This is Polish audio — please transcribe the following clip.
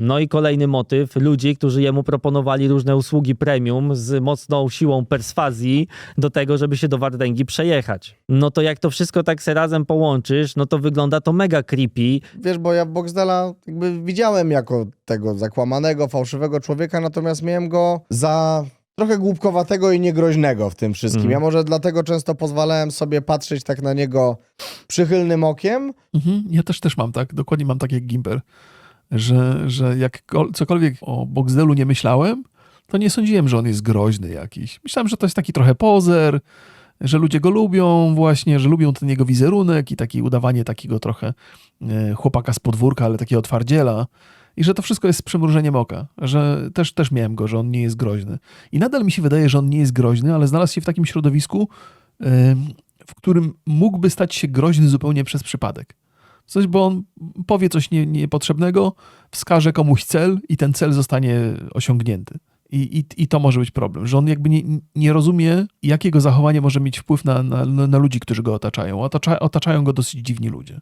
No i kolejny motyw, ludzi, którzy jemu proponowali różne usługi premium z mocną siłą perswazji do tego, żeby się do Wardęgi przejechać. No to jak to wszystko tak se razem połączysz, no to wygląda to mega creepy. Wiesz, bo ja Boxdela jakby widziałem jako tego zakłamanego, fałszywego człowieka, natomiast miałem go za trochę głupkowatego i niegroźnego w tym wszystkim. Mhm. Ja może dlatego często pozwalałem sobie patrzeć tak na niego przychylnym okiem, Mhm, ja też też mam tak, dokładnie mam tak jak Gimper, że, że jak kol- cokolwiek o Boxdelu nie myślałem, to nie sądziłem, że on jest groźny jakiś. Myślałem, że to jest taki trochę pozer, że ludzie go lubią właśnie, że lubią ten jego wizerunek i takie udawanie takiego trochę e, chłopaka z podwórka, ale takiego twardziela. I że to wszystko jest z przymrużeniem oka, że też, też miałem go, że on nie jest groźny. I nadal mi się wydaje, że on nie jest groźny, ale znalazł się w takim środowisku, em, w którym mógłby stać się groźny zupełnie przez przypadek. Coś, bo on powie coś nie, niepotrzebnego, wskaże komuś cel i ten cel zostanie osiągnięty. I, i, I to może być problem, że on jakby nie, nie rozumie, jakiego zachowanie może mieć wpływ na, na, na ludzi, którzy go otaczają. Otacza, otaczają go dosyć dziwni ludzie.